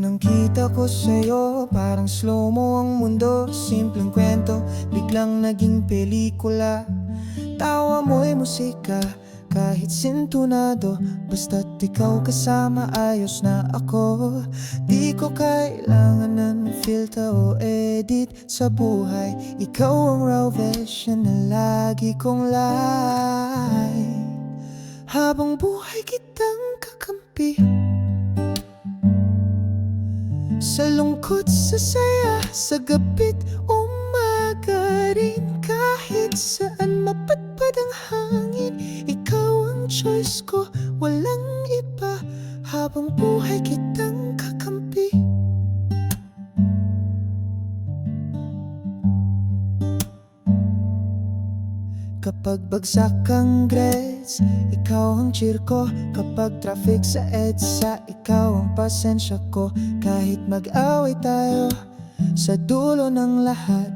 Lumapit ako sa'yo Parang slow mo ang mundo. Simpleng kwento Biglang naging pelikula. Tawa mo'y musika Kahit sintunado. Basta't ikaw kasama Ayos na ako. Di ko kailangan ng filter o edit Sa buhay. Ikaw ang raw version Na lagi kong like Habang buhay kitang kakampi Sa lungkot, sa saya, sa gabit Umaga rin. Kahit saan Mapatpad ang hangin Ikaw ang choice ko, walang iba. Habang buhay kitang Kapag bagsak ang grades, ikaw ang cheer ko. Kapag traffic sa EDSA, ikaw ang pasensya ko. Kahit mag-away tayo sa dulo ng lahat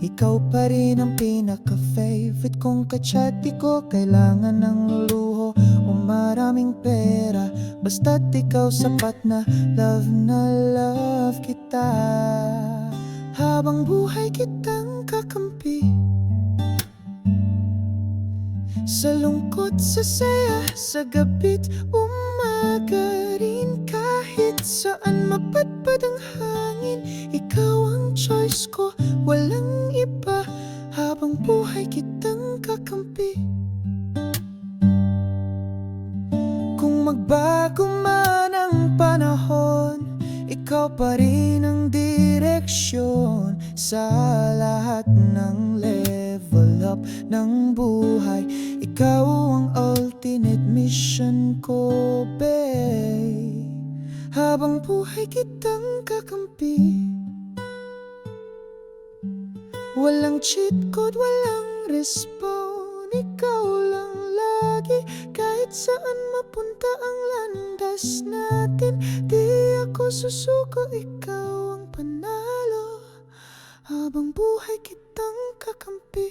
Ikaw pa rin ang pinaka-favorite kong kachat Di ko. Kailangan ng luho o maraming pera Basta't ikaw sapat na love na love kita. Habang buhay kitang kakampi sa lungkot, sa saya, sa gabit Umaga rin. Kahit saan Mapatpad ang hangin Ikaw ang choice ko, walang iba Habang buhay kitang kakampi. Kung magbago man ang panahon Ikaw pa rin ang direksyon Sa lahat ng ng buhay. Ikaw ang ultimate mission ko, babe. Habang buhay kitang kakampi. Walang cheat code, walang respawn Ikaw lang lagi. Kahit saan mapunta ang landas natin Di ako susuko, ikaw ang panalo. Habang buhay kitang kakampi